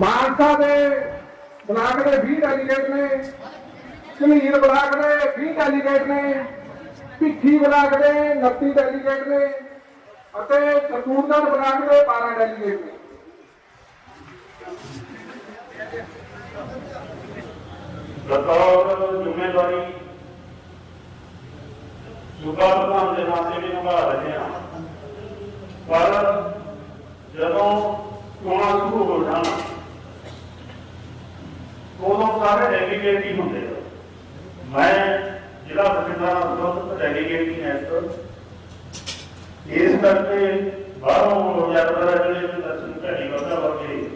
ਮਾਨਸਾ ਦੇ ਬਲਾਕ ਦੇ 20 ਡੈਲੀਗੇਟ ਨੇ ਝਨੀਰ ਬਲਾਕ ਦੇ 20 ਡੈਲੀਗੇਟ ਨੇ, ਭਿੱਖੀ ਬਲਾਕ ਦੇ 29 ਡੈਲੀਗੇਟ ਨੇ ਅਤੇ ਕਪੂਰਥਲਾ ਬਲਾਕ ਦੇ 12 ਡੈਲੀਗੇਟ ਨੇ। ਬਤੌਰ ਜ਼ਿੰਮੇਵਾਰੀ। ਸੂਬਾ ਦੇ ਨਾਤੇ ਵੀ ਨਿਭਾ ਰਹੇ ਹਾਂ। ਪਰ ਜਦੋਂ ਚੋਣਾਂ ਸ਼ੁਰੂ ਹੋ ਜਾਣ ਉਦੋਂ ਸਾਰੇ ਡੈਲੀਗੇਟ ਹੀ ਹੁੰਦੇ ਆ ਮੈਂ ਜ਼ਿਲ੍ਹਾ ਬਠਿੰਡਾ ਦਾ ਸੰਬੰਧਿਤ ਡੈਲੀਗੇਟ ਹੀ ਹਾਂ ਇਸ ਇਸ ਕਰਕੇ ਬਾਹਰੋਂ ਯਾਤਰਾ ਜਿਹੜੇ ਵੀ ਦਰਸ਼ਨ ਭੈਣੀ ਵਰਗਾ ਵਰਗੇ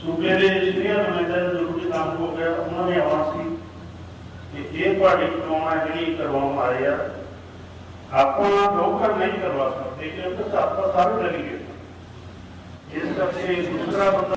ਸੂਬੇ ਦੇ ਜਿਹੜੀਆਂ ਨੁਮਾਇੰਦਿਆਂ ਦਾ ਜ਼ਰੂਰੀ ਕੰਮ ਹੋ ਗਿਆ, ਉਹਨਾਂ ਨੇ ਆਉਣਾ ਸੀ। ਕਿ ਇਹ ਤੁਹਾਡੀ ਚੋਣ ਹੈ ਜਿਹੜੀ ਕਰਵਾਉਣ ਆਏ ਆ। ਆਪਾਂ ਲੋਕਰ ਨਹੀਂ ਕਰਵਾ ਸਕਦੇ, ਕਿਉਂਕਿ ਸਾਡਾ ਸਾਰੇ ਡੈਲੀਗੇਟ ਇਸ ਕਰਕੇ ਦੂਸਰਾ ਬੰਦਾ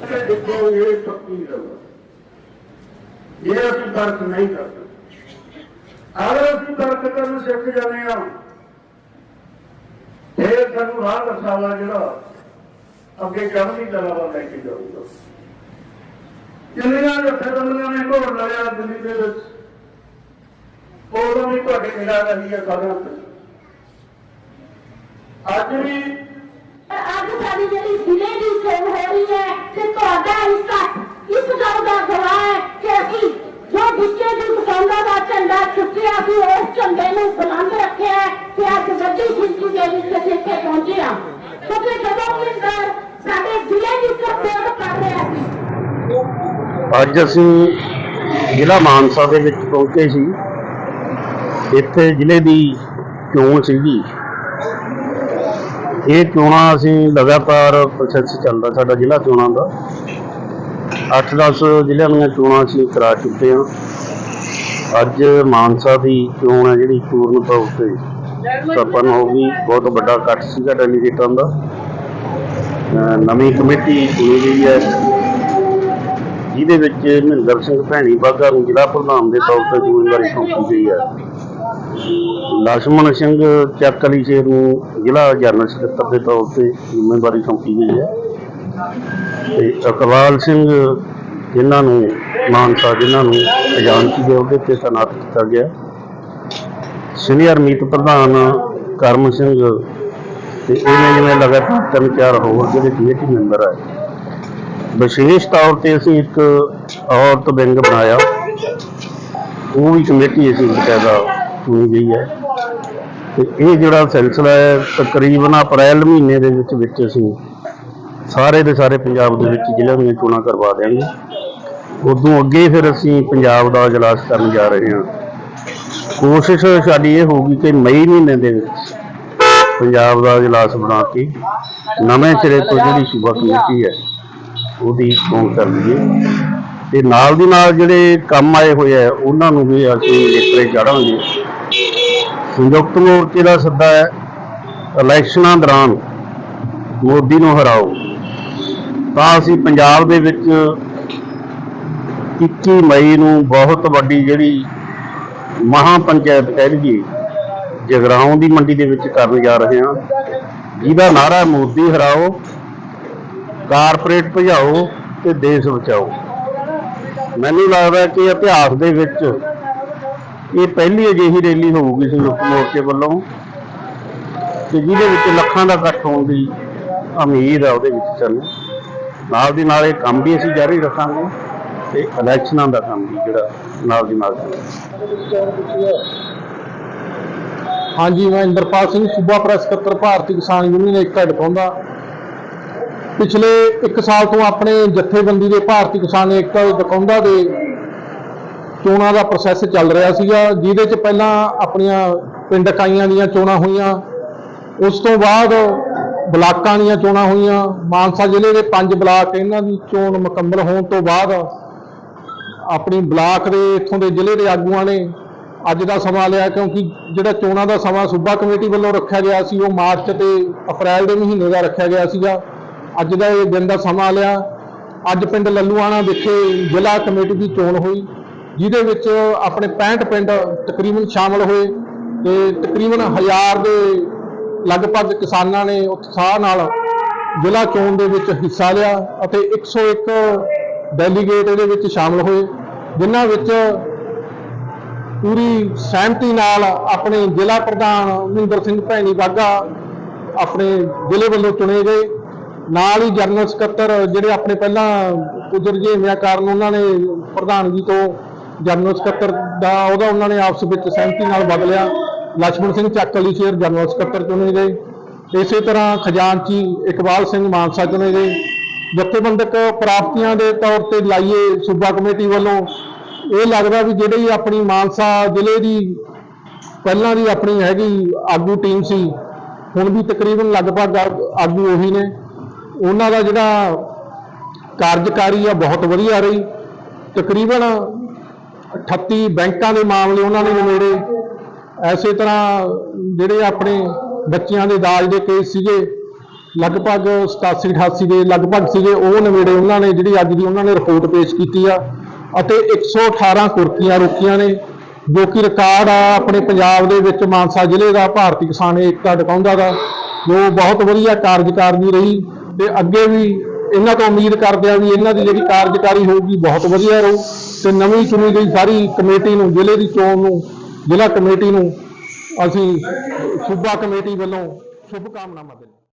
ਕਿ ਦੇਖੋ ਇਹ ਪੱਕੀ ਗੱਲ ਹੈ। ਇਹ ਅਸੀਂ ਤਰਕ ਨਹੀਂ ਕਰਦੇ ਅਗਰ ਅਸੀਂ ਤਰਕ ਕਰਨ ਸਿੱਖ ਜਾਂਦੇ ਹਾਂ ਫਿਰ ਸਾਨੂੰ ਰਾਹ ਦਰਸਾਵਾ ਜਿਹੜਾ ਅੱਗੇ ਚੜ੍ਹਦੀ ਕਲਾ ਵੱਲ ਲੈ ਕੇ ਜਾਊਗਾ ਜਿੰਨੀਆਂ ਜਥੇਬੰਦੀਆਂ ਨੇ ਘੋੜ ਲੜਿਆ ਦਿੱਲੀ ਦੇ ਵਿੱਚ। ਉਦੋਂ ਵੀ ਤੁਹਾਡੇ ਨਿਗਾਹ ਰਹੀ ਹੈ ਸਾਰਿਆਂ ਤੇ ਅੱਜ ਵੀ ਅੱਜ ਸਾਡੀ ਜਿਹੜੀ ਜ਼ਿਲ੍ਹੇ ਦੀ ਚੋਣ ਹੋ ਰਹੀ ਹੈ ਤੇ ਤੁਹਾਡਾ ਹਿੱਸਾ ਇਸ ਗੱਲ ਦਾ ਗਵਾਹ ਹੈ ਕਿ ਅਸੀਂ ਜੋ ਵਿੱਚੇ ਦੀ ਕਿਸਾਨਾਂ ਦਾ ਝੰਡਾ ਚੁੱਕਿਆ ਸੀ ਉਸ ਝੰਡੇ ਨੂੰ ਬੁਲੰਦ ਰੱਖਿਆ ਹੈ ਤੇ ਅੱਜ ਵੱਡੀ ਗਿਣਤੀ ਦੇ ਵਿੱਚ ਅਸੀਂ ਇੱਥੇ ਪਹੁੰਚੇ ਹਾਂ ਕਿਉਂਕਿ ਜਦੋਂ ਵੀ ਅੰਦਰ ਸਾਡੇ ਜ਼ਿਲ੍ਹੇ ਦੀ ਚੋਣ ਕਰ ਰਿਹਾ ਸੀ ਅੱਜ ਅਸੀਂ ਜ਼ਿਲ੍ਹਾ ਮਾਨਸਾ ਦੇ ਵਿੱਚ ਪਹੁੰਚੇ ਸੀ। ਇੱਥੇ ਜ਼ਿਲ੍ਹੇ ਦੀ ਚੋਣ ਸੀਗੀ। ਇਹ ਚੋਣਾਂ ਅਸੀਂ ਲਗਾਤਾਰ ਪ੍ਰੋਸੈਸ ਚੱਲਦਾ ਸਾਡਾ ਜ਼ਿਲ੍ਹਾ ਚੋਣਾਂ ਦਾ। 8-10 ਜ਼ਿਲ੍ਹਿਆਂ ਦੀਆਂ ਚੋਣਾਂ ਅਸੀਂ ਕਰਾ ਚੁੱਕੇ ਹਾਂ। ਅੱਜ ਮਾਨਸਾ ਦੀ ਚੋਣ ਹੈ ਜਿਹੜੀ ਪੂਰਨ ਤੌਰ ਤੇ ਸੰਪੰਨ ਹੋ ਗਈ। ਬਹੁਤ ਵੱਡਾ ਇਕੱਠ ਸੀਗਾ ਡੈਲੀਗੇਟਾਂ ਦਾ। ਨਵੀਂ ਕਮੇਟੀ ਚੁਣੀ ਗਈ ਹੈ। ਜਿਹਦੇ ਵਿੱਚ ਮਹਿੰਦਰ ਸਿੰਘ ਭੈਣੀ ਬਾਗਾ ਨੂੰ ਜ਼ਿਲ੍ਹਾ ਪ੍ਰਧਾਨ ਦੇ ਤੌਰ ਤੇ ਜ਼ਿੰਮੇਵਾਰੀ ਸੌਂਪੀ ਗਈ ਹੈ। ਲਸ਼ਮਣ ਸਿੰਘ ਚੱਕ ਅਲੀ ਸ਼ੇਰ ਨੂੰ ਜ਼ਿਲ੍ਹਾ ਜਨਰਲ ਸਕੱਤਰ ਦੇ ਤੌਰ ਤੇ ਜ਼ਿੰਮੇਵਾਰੀ ਸੌਂਪੀ ਗਈ ਹੈ। ਤੇ ਅਕਵਾਲ ਸਿੰਘ ਜਿਨ੍ਹਾਂ ਨੂੰ, ਮਾਨਸਾ ਜਿਨ੍ਹਾਂ ਨੂੰ ਏਜੰਸੀ ਦੇ ਉਹਦੇ ਤੇ ਤਾਇਨਾਤ ਕੀਤਾ ਗਿਆ। ਸੀਨੀਅਰ ਮੀਤ ਪ੍ਰਧਾਨ ਕਰਮ ਸਿੰਘ ਤੇ ਇਹਨੇ ਜਿਵੇਂ ਲਗਾਤਾਰ ਤਿੰਨ ਚਾਰ ਹੋਰ ਜਿਹੜੇ ਕਮੇਟੀ ਮੈਂਬਰ ਆ ਵਿਸ਼ੇਸ਼ ਤੌਰ ਤੇ ਅਸੀਂ ਇੱਕ ਔਰਤ ਵਿੰਗ ਬਣਾਇਆ। ਉਹ ਵੀ ਕਮੇਟੀ ਅਸੀਂ ਬਕਾਇਦਾ ਚੁਣੀ ਗਈ ਹੈ। ਤੇ ਇਹ ਜਿਹੜਾ ਸਿਲਸਿਲਾ ਹੈ, ਤਕਰੀਬਨ ਅਪ੍ਰੈਲ ਮਹੀਨੇ ਦੇ ਵਿੱਚ ਵਿੱਚ ਅਸੀਂ ਸਾਰੇ ਦੇ ਸਾਰੇ ਪੰਜਾਬ ਦੇ ਵਿੱਚ ਜ਼ਿਲ੍ਹਿਆਂ ਦੀਆਂ ਚੋਣਾਂ ਕਰਵਾ ਦਿਆਂਗੇ। ਉਦੋਂ ਅੱਗੇ ਫਿਰ ਅਸੀਂ ਪੰਜਾਬ ਦਾ ਇਜਲਾਸ ਕਰਨ ਜਾ ਰਹੇ ਹਾਂ। ਕੋਸ਼ਿਸ਼ ਸਾਡੀ ਇਹ ਹੋਊਗੀ ਕਿ ਮਈ ਮਹੀਨੇ ਦੇ ਵਿੱਚ ਪੰਜਾਬ ਦਾ ਇਜਲਾਸ ਬਣਾ ਕੇ ਨਵੇਂ ਸਿਰੇ ਤੋਂ ਜਿਹੜੀ ਸੂਬਾ ਕਮੇਟੀ ਹੈ ਉਹਦੀ ਚੋਣ ਕਰ ਲਈਏ। ਤੇ ਨਾਲ ਦੀ ਨਾਲ ਜਿਹੜੇ ਕੰਮ ਆਏ ਹੋਏ ਆ, ਉਹਨਾਂ ਨੂੰ ਵੀ ਅਸੀਂ ਲੇਖਰੇ ਚਾੜਾਂਗੇ ਸੰਯੁਕਤ ਮੋਰਚੇ ਦਾ ਸੱਦਾ ਹੈ, ਇਲੈਕਸ਼ਨਾਂ ਦੌਰਾਨ ਮੋਦੀ ਨੂੰ ਹਰਾਓ। ਤਾਂ ਅਸੀਂ ਪੰਜਾਬ ਦੇ ਵਿੱਚ 21 ਮਈ ਨੂੰ ਬਹੁਤ ਵੱਡੀ ਜਿਹੜੀ ਮਹਾ ਪੰਚਾਇਤ ਕਹਿ ਲਈਏ, ਜਗਰਾਉਂ ਦੀ ਮੰਡੀ ਦੇ ਵਿੱਚ ਕਰਨ ਜਾ ਰਹੇ ਹਾਂ। ਜਿਹਦਾ ਨਾਰਾ ਮੋਦੀ ਹਰਾਓ। ਕਾਰਪੋਰੇਟ ਭਜਾਓ ਤੇ ਦੇਸ਼ ਬਚਾਓ। ਮੈਨੂੰ ਲੱਗਦਾ ਕਿ ਇਤਿਹਾਸ ਦੇ ਵਿੱਚ ਇਹ ਪਹਿਲੀ ਅਜਿਹੀ ਰੈਲੀ ਹੋਊਗੀ ਸੰਯੁਕਤ ਮੋਰਚੇ ਵੱਲੋਂ ਕਿ ਜਿਹਦੇ ਵਿੱਚ ਲੱਖਾਂ ਦਾ ਇਕੱਠ ਹੋਣ ਦੀ ਉਮੀਦ ਆ ਉਹਦੇ ਵਿੱਚ ਚੱਲ ਨਾਲ ਦੀ ਨਾਲ ਇਹ ਕੰਮ ਵੀ ਅਸੀਂ ਜਾਰੀ ਰੱਖਾਂਗੇ ਤੇ ਇਲੈਕਸ਼ਨਾਂ ਦਾ ਕੰਮ ਵੀ ਜਿਹੜਾ ਨਾਲ ਦੀ ਨਾਲ ਹਾਂਜੀ, ਮੈਂ ਇੰਦਰਪਾਲ ਸਿੰਘ, ਸੂਬਾ ਪ੍ਰੈਸ ਸਕੱਤਰ, ਭਾਰਤੀ ਕਿਸਾਨ ਯੂਨੀਅਨ ਏਕਤਾ ਢਪਾਉਂਦਾ ਪਿਛਲੇ 1 ਸਾਲ ਤੋਂ ਆਪਣੇ ਜਥੇਬੰਦੀ ਦੇ ਭਾਰਤੀ ਕਿਸਾਨ ਏਕਤਾ ਦੇ ਦਕੌਂਦਾ ਦੇ ਚੋਣਾਂ ਦਾ ਪ੍ਰੋਸੈਸ ਚੱਲ ਰਿਹਾ ਸੀਗਾ, ਜਿਹਦੇ 'ਚ ਪਹਿਲਾਂ ਆਪਣੀਆਂ ਪਿੰਡ ਇਕਾਈਆਂ ਦੀਆਂ ਚੋਣਾਂ ਹੋਈਆਂ, ਉਸ ਤੋਂ ਬਾਅਦ ਬਲਾਕਾਂ ਦੀਆਂ ਚੋਣਾਂ ਹੋਈਆਂ, ਮਾਨਸਾ ਜ਼ਿਲ੍ਹੇ ਦੇ ਪੰਜ ਬਲਾਕ ਇਹਨਾਂ ਦੀ ਚੋਣ ਮੁਕੰਮਲ ਹੋਣ ਤੋਂ ਬਾਅਦ ਆਪਣੀ ਬਲਾਕ ਦੇ ਇੱਥੋਂ ਦੇ ਜ਼ਿਲ੍ਹੇ ਦੇ ਆਗੂਆਂ ਨੇ ਅੱਜ ਦਾ ਸਮਾਂ ਲਿਆ, ਕਿਉਂਕਿ ਜਿਹੜਾ ਚੋਣਾਂ ਦਾ ਸਮਾਂ ਸੂਬਾ ਕਮੇਟੀ ਵੱਲੋਂ ਰੱਖਿਆ ਗਿਆ ਸੀ, ਉਹ ਮਾਰਚ ਤੇ ਅਪ੍ਰੈਲ ਦੇ ਮਹੀਨੇ ਦਾ ਰੱਖਿਆ ਗਿਆ ਸੀਗਾ। ਅੱਜ ਦਾ ਇਹ ਦਿਨ ਦਾ ਸਮਾਂ ਲਿਆ। ਅੱਜ ਪਿੰਡ ਲੱਲੂਆਣਾ ਵਿਖੇ ਜ਼ਿਲ੍ਹਾ ਕਮੇਟੀ ਦੀ ਚੋਣ ਹੋਈ, ਜਿਹਦੇ ਵਿੱਚ ਆਪਣੇ 65 ਪਿੰਡ ਤਕਰੀਬਨ ਸ਼ਾਮਲ ਹੋਏ ਤੇ ਤਕਰੀਬਨ 1000 ਦੇ ਲਗਭਗ ਕਿਸਾਨਾਂ ਨੇ ਉਤਸ਼ਾਹ ਨਾਲ ਜ਼ਿਲ੍ਹਾ ਚੋਣ ਦੇ ਵਿੱਚ ਹਿੱਸਾ ਲਿਆ ਅਤੇ 101 ਡੈਲੀਗੇਟ ਇਹਦੇ ਵਿੱਚ ਸ਼ਾਮਲ ਹੋਏ, ਜਿਨ੍ਹਾਂ ਵਿੱਚ ਪੂਰੀ ਸਹਿਮਤੀ ਨਾਲ ਆਪਣੇ ਜ਼ਿਲ੍ਹਾ ਪ੍ਰਧਾਨ ਮਹਿੰਦਰ ਸਿੰਘ ਭੈਣੀ ਬਾਗਾ ਆਪਣੇ ਜ਼ਿਲ੍ਹੇ ਵੱਲੋਂ ਚੁਣੇ ਗਏ। ਨਾਲ ਹੀ ਜਨਰਲ ਸਕੱਤਰ ਜਿਹੜੇ ਆਪਣੇ ਪਹਿਲਾਂ ਕੁਦਰ ਜੇ ਹੋਇਆ ਕਾਰਨ ਉਹਨਾਂ ਨੇ ਪ੍ਰਧਾਨਗੀ ਤੋਂ ਜਨਰਲ ਸਕੱਤਰ ਦਾ ਉਹਦਾ ਉਹਨਾਂ ਨੇ ਆਪਸ ਵਿੱਚ ਸਹਿਮਤੀ ਨਾਲ ਬਦਲਿਆ ਲక్ష్మణ ਸਿੰਘ ਚੱਕਲੀ ਸ਼ੇਰ ਜਨਰਲ ਸਕੱਤਰ ਚੁਣੇ ਗਏ। ਇਸੇ ਤਰ੍ਹਾਂ ਖਜ਼ਾਨਚੀ ਇਕਬਾਲ ਸਿੰਘ ਮਾਨਸਾ ਚੁਣੇ ਗਏ। ਜਥੇਬੰਦਕ ਪ੍ਰਾਪਤੀਆਂ ਦੇ ਤੌਰ ਤੇ ਲਾਈਏ ਸੂਬਾ ਕਮੇਟੀ ਵੱਲੋਂ, ਇਹ ਲੱਗਦਾ ਵੀ ਜਿਹੜੇ ਹੀ ਆਪਣੀ ਮਾਨਸਾ ਜ਼ਿਲ੍ਹੇ ਦੀ ਪਹਿਲਾਂ ਦੀ ਆਪਣੀ ਹੈਗੀ ਆਗੂ ਟੀਮ ਸੀ, ਹੁਣ ਵੀ ਤਕਰੀਬਨ ਲਗਭਗ ਆਗੂ ਉਹੀ ਨੇ। ਉਹਨਾਂ ਦਾ ਜਿਹੜਾ ਕਾਰਜਕਾਰੀ ਆ ਬਹੁਤ ਵਧੀਆ ਰਹੀ। ਤਕਰੀਬਨ 38 ਬੈਂਕਾਂ ਦੇ ਮਾਮਲੇ ਉਹਨਾਂ ਨੇ ਨਿਬੇੜੇ ਐਸੇ ਤਰ੍ਹਾਂ ਜਿਹੜੇ ਆਪਣੇ ਬੱਚਿਆਂ ਦੇ ਦਾਜ ਦੇ ਕੇਸ ਸੀਗੇ, ਲਗਭਗ 87 88 ਦੇ ਲਗਭਗ ਸੀਗੇ, ਉਹ ਨਿਬੇੜੇ ਉਹਨਾਂ ਨੇ ਜਿਹੜੀ ਅੱਜ ਦੀ ਉਹਨਾਂ ਨੇ ਰਿਪੋਰਟ ਪੇਸ਼ ਕੀਤੀ ਆ। ਅਤੇ 118 ਕੁਰਕੀਆਂ ਰੋਕੀਆਂ ਨੇ, ਜੋ ਕਿ ਰਿਕਾਰਡ ਆ ਆਪਣੇ ਪੰਜਾਬ ਦੇ ਵਿੱਚ ਮਾਨਸਾ ਜ਼ਿਲ੍ਹੇ ਦਾ, ਭਾਰਤੀ ਕਿਸਾਨ ਏਕਤਾ ਟਿਕਾਉਂਦਾ ਦਾ, ਜੋ ਬਹੁਤ ਵਧੀਆ ਕਾਰਜਕਾਰੀ ਰਹੀ। ਤੇ ਅੱਗੇ ਵੀ ਇਹਨਾਂ ਤੋਂ ਉਮੀਦ ਕਰਦੇ ਆ ਵੀ ਇਹਨਾਂ ਦੀ ਜਿਹੜੀ ਕਾਰਜਕਾਰੀ ਹੋਊਗੀ ਬਹੁਤ ਵਧੀਆ ਰਹੂ ਤੇ ਨਵੀਂ ਚੁਣੀ ਗਈ ਸਾਰੀ ਕਮੇਟੀ ਨੂੰ, ਜ਼ਿਲ੍ਹੇ ਦੀ ਚੋਣ ਨੂੰ, ਜ਼ਿਲ੍ਹਾ ਕਮੇਟੀ ਨੂੰ ਅਸੀਂ ਸੂਬਾ ਕਮੇਟੀ ਵੱਲੋਂ ਸ਼ੁਭ ਕਾਮਨਾਵਾਂ ਦਿੰਦੇ